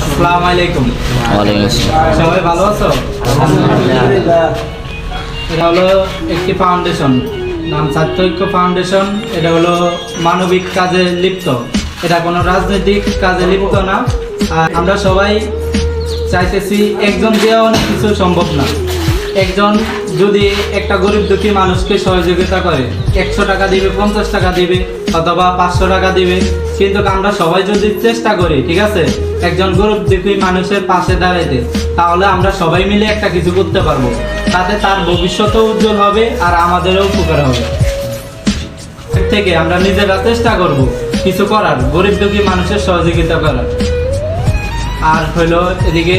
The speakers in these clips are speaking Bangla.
আসসালামু আলাইকুম। ওয়ালাইকুম আসসালাম। সবাই ভালো আছো? এটা হলো একটি ফাউন্ডেশন নাম ছাত্রৈক্য ফাউন্ডেশন এটা হলো মানবিক কাজে লিপ্ত। এটা কোনো রাজনৈতিক কাজে লিপ্ত না। আর আমরা সবাই চাইতেছি একজন দিয়ে অনেক কিছু সম্ভব না। একজন যদি একটা গরিব দুঃখী মানুষকে সহযোগিতা করে, একশো টাকা দিবে, পঞ্চাশ টাকা দিবে, অথবা পাঁচশো টাকা দিবে, কিন্তু আমরা সবাই যদি চেষ্টা করি, ঠিক আছে? একজন গরিব দুঃখী মানুষের পাশে দাঁড়াইতে, তাহলে আমরা সবাই মিলে একটা কিছু করতে পারব। তাতে তার ভবিষ্যতও উজ্জ্বল হবে আর আমাদেরও উপকার হবে। থেকে আমরা নিজেরা চেষ্টা করব কিছু করার, গরিব দুঃখী মানুষের সহযোগিতা করার। আর হলো এদিকে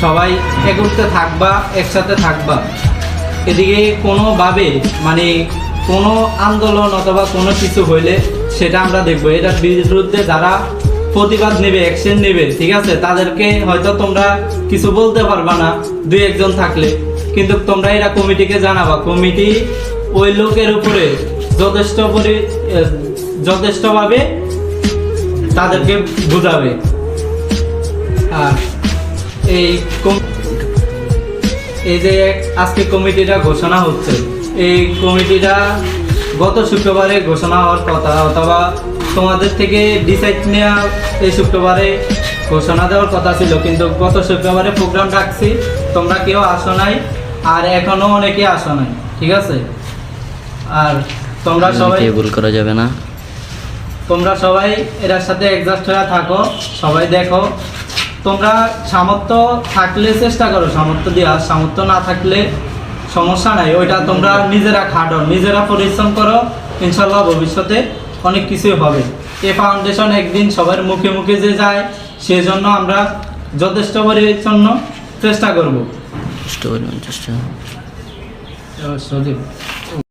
সবাই একত্রে থাকবা, একসাথে থাকবা। এদিকে কোনোভাবে মানে কোনো আন্দোলন অথবা কোনো কিছু হইলে সেটা আমরা দেখব। এটার বিরুদ্ধে যারা প্রতিবাদ নেবে অ্যাকশন নেবে, ঠিক আছে? তাদেরকে হয়তো তোমরা কিছু বলতে পারবা না, দুই একজন থাকলে। কিন্তু তোমরা এটা কমিটিকে জানাবা। কমিটি ওই লোকের উপরে যথেষ্ট পরি যথেষ্টভাবে তাদেরকে বুঝাবে। এই এই যে আজকে কমিটিটা ঘোষণা হচ্ছে এই কমিটিটা গত শুক্রবারে ঘোষণা হওয়ার কথা অথবা তোমাদের থেকে ডিসাইড নেওয়া এই শুক্রবারে ঘোষণা দেওয়ার কথা ছিল কিন্তু গত শুক্রবারে প্রোগ্রাম রাখছি তোমরা কেউ আসো নাই আর এখনও অনেকে আসো নাই ঠিক আছে? আর তোমরা সবাই ভুল করা যাবে না। তোমরা সবাই এটার সাথে অ্যাডজাস্ট হয়ে থাকো সবাই দেখো তোমরা সামর্থ্য থাকলে চেষ্টা করো সামর্থ্য দেওয়ার সামর্থ্য না থাকলে সমস্যা নাই। ওইটা তোমরা নিজেরা খাটো নিজেরা পরিশ্রম করো ইনশাল্লাহ ভবিষ্যতে অনেক কিছুই হবে। এ ফাউন্ডেশন একদিন সবার মুখে মুখে যে যায় সেজন্য আমরা যথেষ্ট পরিচ্ছন্ন চেষ্টা করব। চেষ্টা করবেন চেষ্টা সজীব